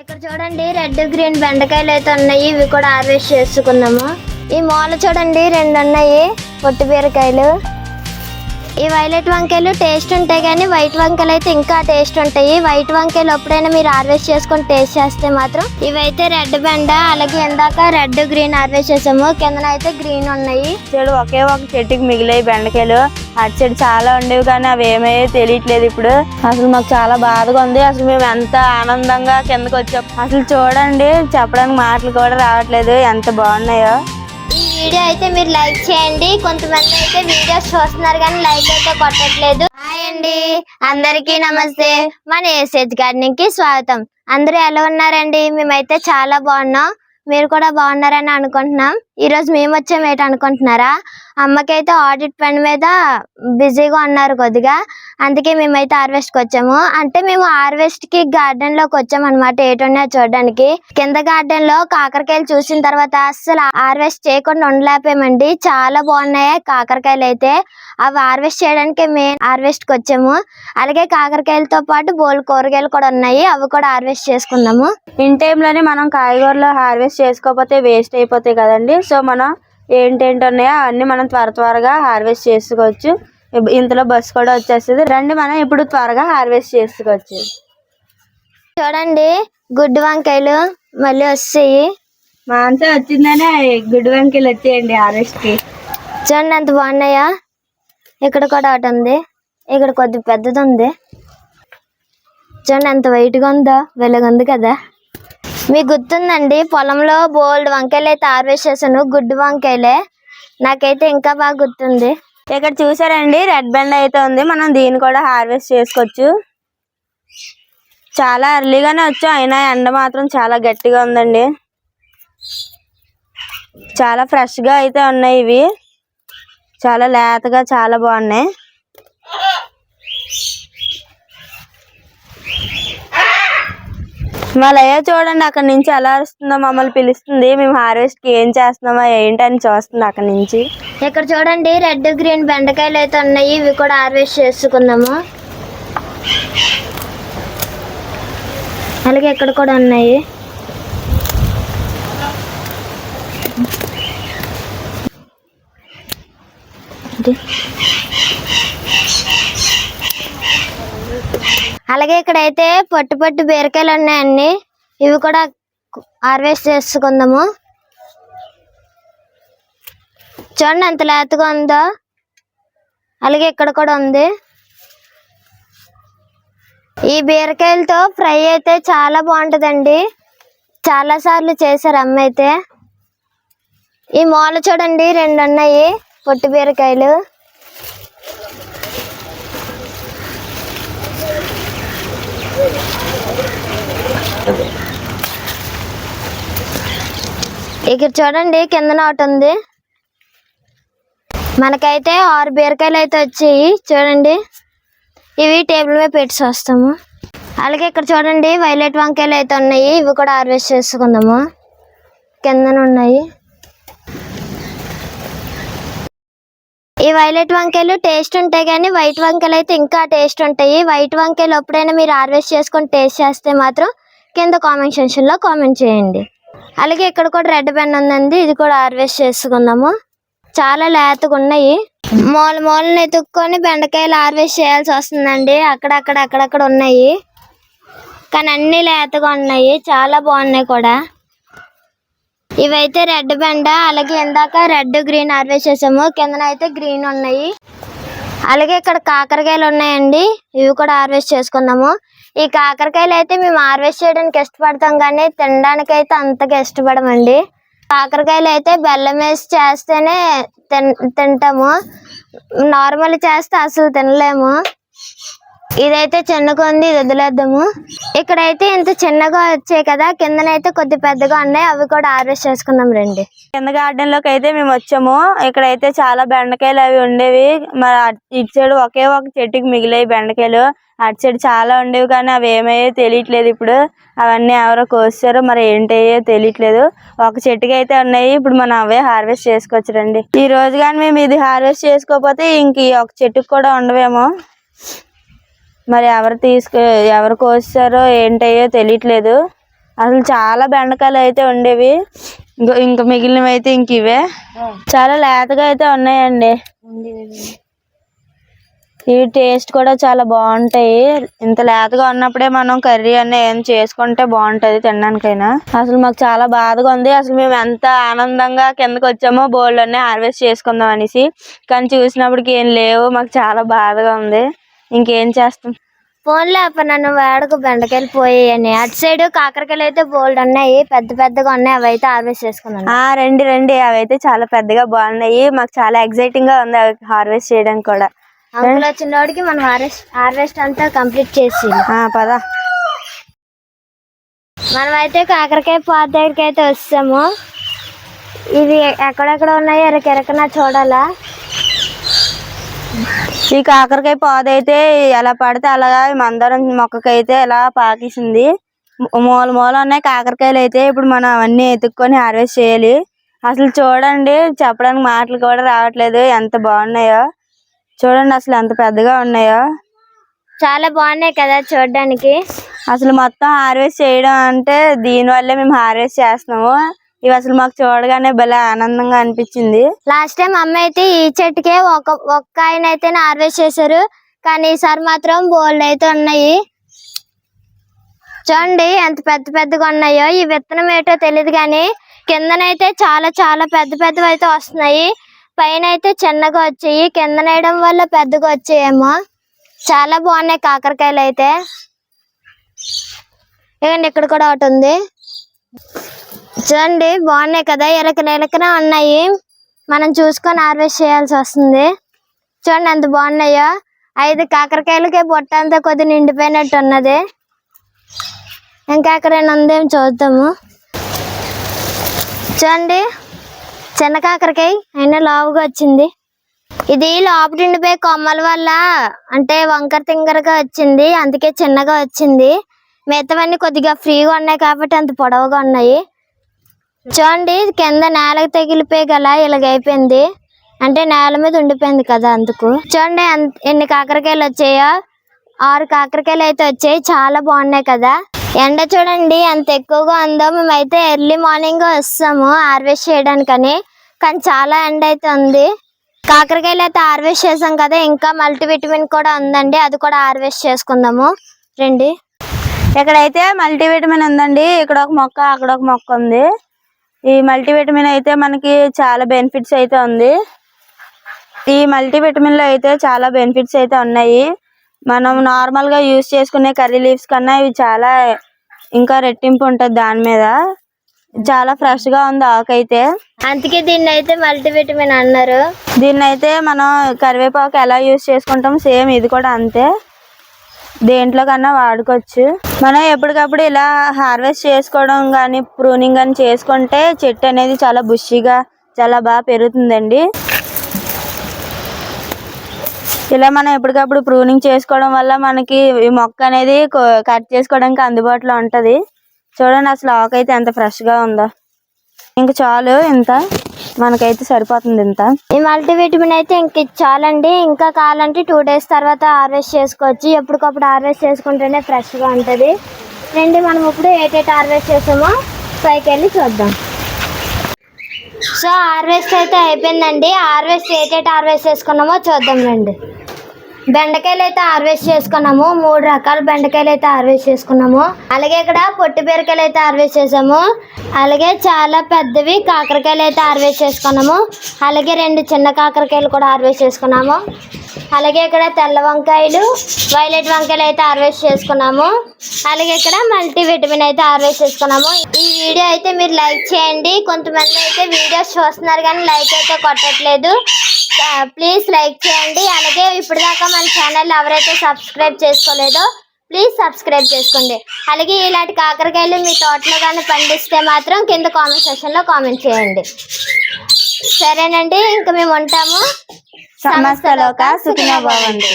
ఇక్కడ చూడండి red green బెండకాయలు అయితే ఉన్నాయి. ఇవి కూడా హార్వెస్ట్ చేసుకున్నాము. ఈ మూల చూడండి రెండు ఉన్నాయి. పొట్టు బీరకాయలు. ఈ వైలెట్ వంకాయలు టేస్ట్ ఉంటాయి కానీ వైట్ వంకాయలు అయితే ఇంకా టేస్ట్ ఉంటాయి. వైట్ వంకాయలు ఎప్పుడైనా మీరు హార్వెస్ట్ చేసుకొని టేస్ట్ చేస్తే మాత్రం ఇవైతే రెడ్ బెండ అలాగే ఇందాక రెడ్ గ్రీన్ హార్వెస్ట్ చేసాము. కిందన అయితే గ్రీన్ ఉన్నాయి. చెడు ఒకే ఒక చెట్టుకి మిగిలాయి బెండకాయలు. అటు చెడు చాలా ఉండేవి కానీ అవి ఏమయ్యో తెలియట్లేదు ఇప్పుడు. అసలు మాకు చాలా బాధగా ఉంది. అసలు మేము ఎంత ఆనందంగా కిందకి వచ్చాం. అసలు చూడండి చెప్పడానికి మాటలు కూడా రావట్లేదు. ఎంత బాగున్నాయో. ఈ వీడియో అయితే మీరు లైక్ చేయండి. కొంతమంది అయితే వీడియోస్ చూస్తున్నారు కానీ లైక్ అయితే కొట్టట్లేదు. హాయ్ అండి. అందరికీ నమస్తే. మన ఏసేజ్ గార్డెనింగ్కి స్వాగతం. అందరూ ఎలా ఉన్నారండి? మేమైతే చాలా బాగున్నాం. మీరు కూడా బాగున్నారని అనుకుంటున్నాం. ఈరోజు మేము వచ్చాం ఏంటి అనుకుంటున్నారా? అమ్మకైతే ఆడిట్ పని మీద బిజీగా ఉన్నారు కొద్దిగా. అందుకే మేమైతే హార్వెస్ట్కి వచ్చాము. అంటే మేము హార్వెస్ట్కి గార్డెన్లోకి వచ్చాం అనమాట ఏటున్నాయో చూడడానికి. కింద గార్డెన్లో కాకరకాయలు చూసిన తర్వాత అస్సలు హార్వెస్ట్ చేయకుండా ఉండలేకపోయామండి. చాలా బాగున్నాయి కాకరకాయలు అయితే. అవి హార్వెస్ట్ చేయడానికి మేము హార్వెస్ట్కి వచ్చాము. అలాగే కాకరకాయలతో పాటు బోల్ కూరగాయలు కూడా ఉన్నాయి. అవి కూడా హార్వెస్ట్ చేసుకున్నాము. ఇన్ టైంలోనే మనం కాయగూరలు హార్వెస్ట్ చేసుకోకపోతే వేస్ట్ అయిపోతాయి కదండి. సో మనం ఏంటేంటి ఉన్నాయో అవన్నీ మనం త్వర త్వరగా హార్వెస్ట్ చేసుకోవచ్చు. ఇంతలో బస్సు కూడా వచ్చేస్తుంది. రండి మనం ఇప్పుడు త్వరగా హార్వెస్ట్ చేసుకోవచ్చు. చూడండి గుడ్డు వంకాయలు మళ్ళీ వస్తాయి. మాంస వచ్చిందనే గుడ్డు వంకాయలు వచ్చేయండి హార్వెస్ట్కి చూడండి ఎంత బాగున్నాయా? ఇక్కడ కూడా ఒకటి ఉంది. ఇక్కడ కొద్ది పెద్దది ఉంది. చూడండి ఎంత వైట్గా ఉందో వెలుగుంది కదా. మీకు గుర్తుందండి పొలంలో బోల్డ్ వంకాయలు అయితే హార్వెస్ట్ గుడ్డు వంకాయలే. నాకైతే ఇంకా బాగా గుర్తుంది. ఇక్కడ చూసారండి రెడ్ బెండ్ అయితే ఉంది. మనం దీన్ని కూడా హార్వెస్ట్ చేసుకోవచ్చు. చాలా ఎర్లీగానే వచ్చాం అయినా ఎండ మాత్రం చాలా గట్టిగా ఉందండి. చాలా ఫ్రెష్గా అయితే ఉన్నాయి ఇవి. చాలా లేతగా చాలా బాగున్నాయి. మళ్ళీ చూడండి అక్కడ నుంచి ఎలా అరుస్తుందో మమ్మల్ని పిలుస్తుంది. మేము హార్వెస్ట్కి ఏం చేస్తున్నామా ఏంటని చూస్తుంది అక్కడ నుంచి. ఇక్కడ చూడండి రెడ్ గ్రీన్ బెండకాయలు అయితే ఉన్నాయి. ఇవి కూడా హార్వెస్ట్ చేసుకున్నాము అలాగే ఇక్కడ కూడా ఉన్నాయి. అంటే అలాగే ఇక్కడైతే పొట్టు పొట్టు బీరకాయలు ఉన్నాయండి. ఇవి కూడా హార్వెస్ట్ చేసుకుందాము. చూడండి ఎంత లేతగా ఉందో. అలాగే ఇక్కడ కూడా ఉంది. ఈ బీరకాయలతో ఫ్రై అయితే చాలా బాగుంటుందండి. చాలా సార్లు చేశారు అమ్మ అయితే. ఈ మూల చూడండి రెండు ఉన్నాయి పొట్టు బీరకాయలు. ఇక్కడ చూడండి కిందన ఒకటి ఉంది. మనకైతే ఆరు బీరకాయలు అయితే వచ్చాయి. చూడండి ఇవి టేబుల్ మీద పెట్టి వస్తాము. అలాగే ఇక్కడ చూడండి వైలెట్ వంకాయలు అయితే ఉన్నాయి. ఇవి కూడా హార్వెస్ట్ చేసుకుందాము. కిందన ఉన్నాయి. ఈ వైలెట్ వంకాయలు టేస్ట్ ఉంటాయి కానీ వైట్ వంకాయలు అయితే ఇంకా టేస్ట్ ఉంటాయి. వైట్ వంకాయలు ఎప్పుడైనా మీరు హార్వెస్ట్ చేసుకొని టేస్ట్ చేస్తే మాత్రం కింద కామెంట్ సెక్షన్లో కామెంట్ చేయండి. అలాగే ఇక్కడ కూడా రెడ్ పెన్ ఉందండి. ఇది కూడా హార్వెస్ట్ చేసుకుందాము. చాలా లేతగా ఉన్నాయి. మూల మూలను ఎత్తుక్కొని బెండకాయలు హార్వెస్ట్ చేయాల్సి వస్తుందండి. అక్కడక్కడ అక్కడక్కడ ఉన్నాయి. కానీ అన్ని లేతగా ఉన్నాయి. చాలా బాగున్నాయి కూడా. ఇవైతే రెడ్ బెండ అలాగే ఇందాక రెడ్ గ్రీన్ హార్వెస్ట్ చేసాము. కిందన అయితే గ్రీన్ ఉన్నాయి. అలాగే ఇక్కడ కాకరకాయలు ఉన్నాయండి. ఇవి కూడా హార్వెస్ట్ చేసుకున్నాము. ఈ కాకరకాయలు అయితే మేము హార్వెస్ట్ చేయడానికి ఇష్టపడతాం కానీ తినడానికి అయితే అంతగా ఇష్టపడమండి. కాకరకాయలు అయితే బెల్లం వేసి చేస్తేనే తిన్ తింటాము. నార్మల్ చేస్తే అసలు తినలేము. ఇదైతే చిన్నగా ఉంది ఇది వదిలేద్దాము. ఇక్కడైతే ఇంత చిన్నగా వచ్చాయి కదా కిందనైతే కొద్ది పెద్దగా ఉన్నాయి అవి కూడా హార్వెస్ట్ చేసుకున్నాం రండి. కింద గార్డెన్లోకి అయితే మేము వచ్చాము. ఇక్కడైతే చాలా బెండకాయలు అవి ఉండేవి. మరి ఇటు సైడ్ ఒకే ఒక చెట్టుకి మిగిలాయి బెండకాయలు. అటు సైడ్ చాలా ఉండేవి కానీ అవి ఏమయ్యో తెలియట్లేదు ఇప్పుడు. అవన్నీ ఎవరో కోసారో మరి ఏంటయ్యో తెలియట్లేదు. ఒక చెట్టుకి అయితే ఉన్నాయి. ఇప్పుడు మనం అవే హార్వెస్ట్ చేసుకోవచ్చు రండి. ఈ రోజు కానీ మేము ఇది హార్వెస్ట్ చేసుకోకపోతే ఇంక ఈ ఒక చెట్టుకి కూడా ఉండవేమో. మరి ఎవరు తీసుకు ఎవరు కోసారో ఏంటయ్యో తెలియట్లేదు. అసలు చాలా బెండకాయలు అయితే ఉండేవి. ఇంక ఇంకా మిగిలినవి అయితే ఇంక ఇవే. చాలా లేతగా అయితే ఉన్నాయండి. ఇవి టేస్ట్ కూడా చాలా బాగుంటాయి. ఇంత లేతగా ఉన్నప్పుడే మనం కర్రీ అన్న ఏం చేసుకుంటే బాగుంటది తినడానికైనా. అసలు మాకు చాలా బాధగా ఉంది. అసలు మేము ఎంత ఆనందంగా కిందకి వచ్చామో బోల్డ్ అన్నీ హార్వెస్ట్ చేసుకుందాం అనేసి. కానీ చూసినప్పటికి ఏం లేవు. మాకు చాలా బాధగా ఉంది. ఇంకేం చేస్తాం? ఫోన్లో అప్ప నన్ను వాడకు బెండకాయలు పోయాయని. అటు సైడ్ కాకరకాయలు అయితే బోల్డ్ ఉన్నాయి పెద్ద పెద్దగా ఉన్నాయి అవి అయితే హార్వెస్ట్ చేసుకున్నాను. ఆ రండి రండి. అవి అయితే చాలా పెద్దగా బాగున్నాయి. మాకు చాలా ఎక్సైటింగ్గా ఉంది అవి హార్వెస్ట్ చేయడానికి కూడా. అంకుల్ వచ్చినోడికి మనం హార్వెస్ట్ హార్వెస్ట్ అంతా కంప్లీట్ చేసి పద. మనం అయితే కాకరకాయ పాత దగ్గరికి అయితే వస్తాము. ఇవి ఎక్కడెక్కడ ఉన్నాయో? ఎరకెరకన చూడాలా? ఈ కాకరకాయ పాదు అయితే ఎలా పడితే అలాగా మందారం మొక్కకైతే ఇలా పాకేసింది. మూల మూల ఉన్నాయి కాకరకాయలు అయితే. ఇప్పుడు మనం అవన్నీ ఎత్తుక్కొని హార్వెస్ట్ చేయాలి. అసలు చూడండి చెప్పడానికి మాటలు కూడా రావట్లేదు. ఎంత బాగున్నాయో. చూడండి అసలు ఎంత పెద్దగా ఉన్నాయో. చాలా బాగున్నాయి కదా చూడడానికి. అసలు మొత్తం హార్వెస్ట్ చేయడం అంటే దీని వల్లే మేము హార్వెస్ట్ చేస్తున్నాము. ఇవి అసలు మాకు చూడగానే భలే ఆనందంగా అనిపించింది. లాస్ట్ టైం అమ్మ అయితే ఈ చెట్టుకే ఒక ఒక్క ఆయన అయితే హార్వెస్ట్ చేశారు. కానీ ఈసారి మాత్రం బోల్డ్ అయితే ఉన్నాయి. చూడండి ఎంత పెద్ద పెద్దగా ఉన్నాయో ఈ విత్తనం ఏంటో తెలియదు కానీ కిందనైతే చాలా చాలా పెద్ద పెద్దవి అయితే వస్తున్నాయి. పైన అయితే చిన్నగా వచ్చాయి. కిందనేయడం వల్ల పెద్దగా వచ్చాయేమో. చాలా బాగున్నాయి కాకరకాయలు అయితే. ఇవ్వండి ఇక్కడ కూడా ఒకటి ఉంది. చూడండి బాగున్నాయి కదా ఎలకన ఎలకన ఉన్నాయి. మనం చూసుకొని హార్వెస్ట్ చేయాల్సి వస్తుంది. చూడండి ఎంత బాగున్నాయో. ఐదు కాకరకాయలకే పొట్ట అంతా కొద్ది నిండిపోయినట్టు ఉన్నది. ఇంకా ఎక్కడైనా ఉందేం చూద్దాము. చూడండి చిన్న కాకరకాయ అయినా లావుగా వచ్చింది. ఇది లోపల ఉండిపోయే కొమ్మల వల్ల అంటే వంకర తింగరగా వచ్చింది. అందుకే చిన్నగా వచ్చింది. మిగతావన్నీ కొద్దిగా ఫ్రీగా ఉన్నాయి కాబట్టి అంత పొడవుగా ఉన్నాయి. చూడండి కింద నేలకు తగిలిపోయి గల ఇలాగ అయిపోయింది. అంటే నేల మీద ఉండిపోయింది కదా అందుకు. చూడండి ఎన్ని కాకరకాయలు వచ్చాయో. ఆరు కాకరకాయలు అయితే వచ్చాయి. చాలా బాగున్నాయి కదా. ఎండ చూడండి ఎంత ఎక్కువగా ఉందో. మేమైతే ఎర్లీ మార్నింగ్ వస్తాము హార్వెస్ట్ చేయడానికని. కానీ చాలా ఎండ అయితే ఉంది. కాకరకాయలు అయితే హార్వెస్ట్ చేసాం కదా. ఇంకా మల్టీవిటమిన్ కూడా ఉందండి. అది కూడా హార్వెస్ట్ చేసుకుందాము. రండి. ఇక్కడైతే మల్టీవిటమిన్ ఉందండి. ఇక్కడ ఒక మొక్క అక్కడ ఒక మొక్క ఉంది. ఈ మల్టీవిటమిన్ అయితే మనకి చాలా బెనిఫిట్స్ అయితే ఉంది. ఈ మల్టీవిటమిన్లో అయితే చాలా బెనిఫిట్స్ అయితే ఉన్నాయి. మనం నార్మల్గా యూస్ చేసుకునే కర్రీ లీవ్స్ కన్నా ఇవి చాలా ఇంకా రెట్టింపు ఉంటది దాని మీద. చాలా ఫ్రెష్గా ఉంది ఆకు అయితే. అందుకే దీన్ని అయితే మల్టీవిటమిన్ అన్నారు. దీన్ని అయితే మనం కరివేపాకు ఎలా యూస్ చేసుకుంటాం సేమ్ ఇది కూడా అంతే. దేంట్లో కన్నా వాడుకోవచ్చు. మనం ఎప్పటికప్పుడు ఇలా హార్వెస్ట్ చేసుకోవడం కానీ ప్రూనింగ్ కానీ చేసుకుంటే చెట్టు అనేది చాలా బుషిగా చాలా బాగా పెరుగుతుందండి. ఇలా మనం ఎప్పటికప్పుడు ప్రూనింగ్ చేసుకోవడం వల్ల మనకి ఈ మొక్క అనేది కట్ చేసుకోవడానికి అందుబాటులో ఉంటుంది. చూడండి అసలు ఆకు అయితే ఎంత ఫ్రెష్గా ఉందో. ఇంక చాలు ఇంత. మనకైతే సరిపోతుంది ఇంత. ఈ మల్టీవిటమిన్ అయితే ఇంక చాలండి ఇంకా కావాలంటే టూ డేస్ తర్వాత హార్వెస్ట్ చేసుకోవచ్చు. ఎప్పటికప్పుడు హార్వెస్ట్ చేసుకుంటేనే ఫ్రెష్గా ఉంటుంది. రండి మనం ఇప్పుడు ఏటేటి హార్వెస్ట్ చేసామో పైకి వెళ్ళి చూద్దాం. సో హార్వెస్ట్ అయితే అయిపోయిందండి. హార్వెస్ట్ ఏటేటి హార్వెస్ట్ చేసుకున్నామో చూద్దాం రండి. బెండకాయలు అయితే హార్వెస్ట్ చేసుకున్నాము. మూడు రకాల బెండకాయలు అయితే హార్వెస్ట్ చేసుకున్నాము. అలాగే ఇక్కడ పొట్టి బీరకాయలు అయితే హార్వెస్ట్ చేసాము. అలాగే చాలా పెద్దవి కాకరకాయలు అయితే హార్వెస్ట్ చేసుకున్నాము. అలాగే రెండు చిన్న కాకరకాయలు కూడా హార్వెస్ట్ చేసుకున్నాము. అలాగే ఇక్కడ తెల్ల వంకాయలు వైలెట్ వంకాయలు అయితే హార్వెస్ట్ చేసుకున్నాము. అలాగే ఇక్కడ మల్టీ విటమిన్ అయితే హార్వెస్ట్ చేసుకున్నాము. ఈ వీడియో అయితే మీరు లైక్ చేయండి. కొంతమంది అయితే వీడియోస్ చూస్తున్నారు కానీ లైక్ అయితే కొట్టట్లేదు. ప్లీజ్ లైక్ చేయండి. అలాగే ఇప్పుడు దాకా మన ఛానల్ ఎవరైతే సబ్స్క్రైబ్ చేసుకోలేదో ప్లీజ్ సబ్స్క్రైబ్ చేసుకోండి. అలాగే ఇలాంటి కాకరకాయలు మీ తోటలో కానీ పండిస్తే మాత్రం కింద కామెంట్ సెక్షన్లో కామెంట్ చేయండి. సరేనండి ఇంకా మేము ఉంటాము. సమస్తలోక సుఖినో భవంతు.